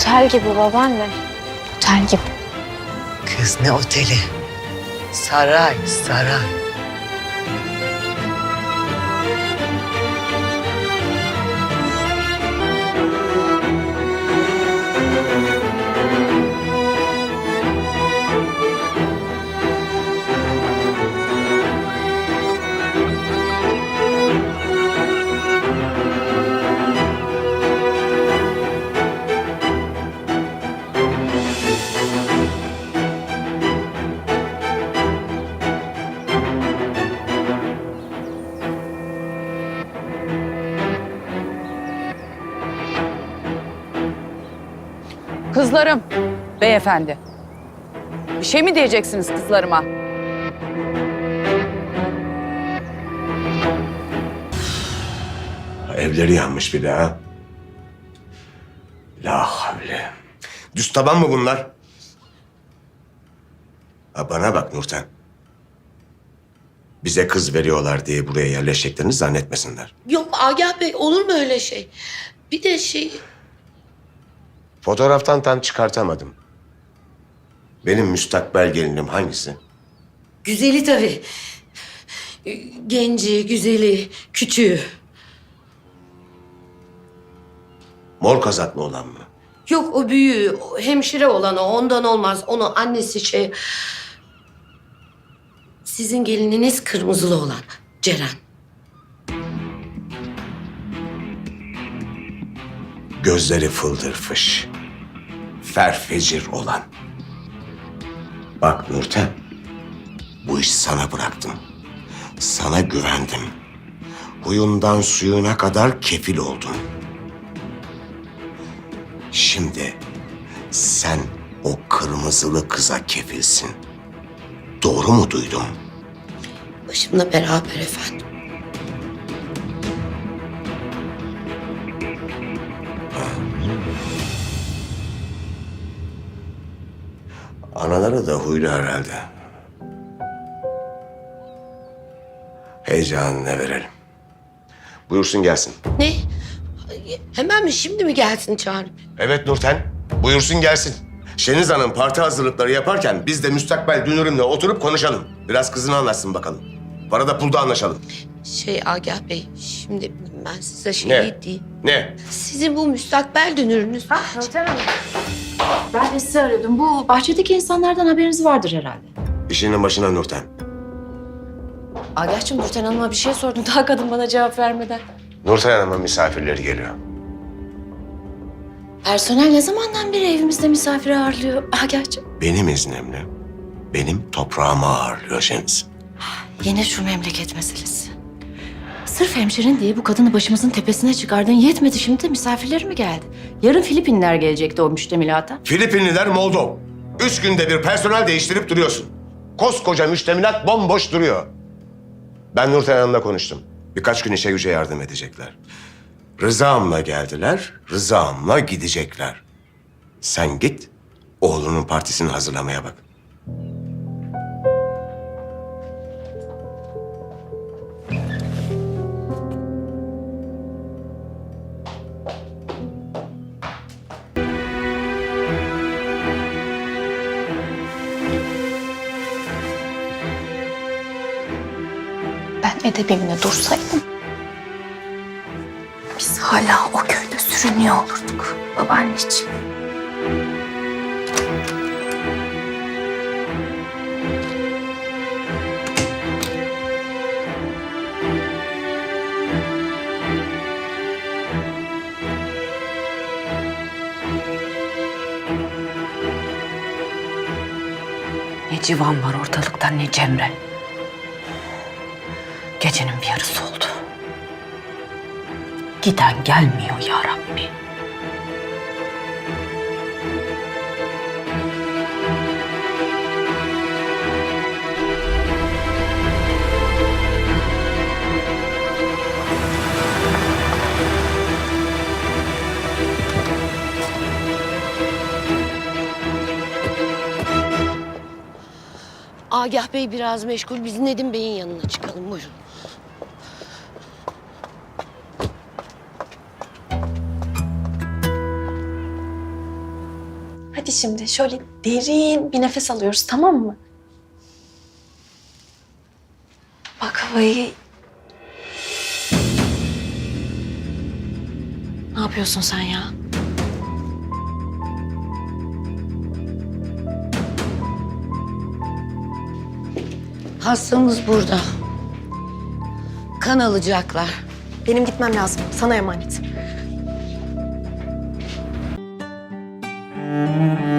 Otel gibi babaanne. Otel gibi. Kız ne oteli? Saray, saray. Kızlarım, beyefendi. Bir şey mi diyeceksiniz kızlarıma? Evleri yanmış bir de ha. La havle. Düz taban mı bunlar? Ha bana bak Nurten. Bize kız veriyorlar diye buraya yerleşeceklerini zannetmesinler. Yok Agah Bey olur mu öyle şey? Bir de şey Fotoğraftan tam çıkartamadım. Benim müstakbel gelinim hangisi? güzeli tabii. Genci, güzeli, küçüğü. Mor kazaklı olan mı? Yok o büyüğü, o hemşire olan o ondan olmaz. Onu annesi şey... Sizin gelininiz kırmızılı olan Ceren. Gözleri fıldır fış. Ferfecir olan. Bak Nurten. Bu işi sana bıraktım. Sana güvendim. Huyundan suyuna kadar kefil oldun. Şimdi sen o kırmızılı kıza kefilsin. Doğru mu duydum? Başımla beraber efendim. Anaları da huylu herhalde. Heyecanına verelim. Buyursun gelsin. Ne? Hemen mi şimdi mi gelsin çağırıp? Evet Nurten, buyursun gelsin. Şeniz Hanım parti hazırlıkları yaparken biz de müstakbel dünürümle oturup konuşalım. Biraz kızını anlatsın bakalım. Parada pulda anlaşalım. Şey Agah Bey, şimdi ben size şey Ne? değil. Ne? Sizin bu müstakbel dünürünüz. Ben de sizi arıyordum. Bu bahçedeki insanlardan haberiniz vardır herhalde. İşinin başına Nurten. Agah'cığım Nurten Hanım'a bir şey sordum. Daha kadın bana cevap vermeden. Nurten Hanım'ın misafirleri geliyor. Personel ne zamandan beri evimizde misafir ağırlıyor Agah'cığım? Benim iznimle, benim toprağıma ağırlıyor Şeniz. Yine şu memleket meselesi. Sırf hemşerin diye bu kadını başımızın tepesine çıkardın. Yetmedi şimdi de misafirleri mi geldi? Yarın Filipinler gelecekti o müştemilata. Filipinliler Moldov. Üç günde bir personel değiştirip duruyorsun. Koskoca müştemilat bomboş duruyor. Ben Nurten Hanım'la konuştum. Birkaç gün işe güce yardım edecekler. Rızamla geldiler, rızamla gidecekler. Sen git, oğlunun partisini hazırlamaya bak. Edebimle dursaydım. Biz hala o köyde sürünüyor olurduk babaanneciğim. Ne civan var ortalıkta ne Cemre. Gecenin bir yarısı oldu. Giden gelmiyor ya Rabbi. Agah Bey biraz meşgul. Biz Nedim Bey'in yanına çıkalım. Buyurun. Hadi şimdi şöyle derin bir nefes alıyoruz tamam mı? Bak havayı... Ne yapıyorsun sen ya? Hastamız burada. Kan alacaklar. Benim gitmem lazım. Sana emanet. Música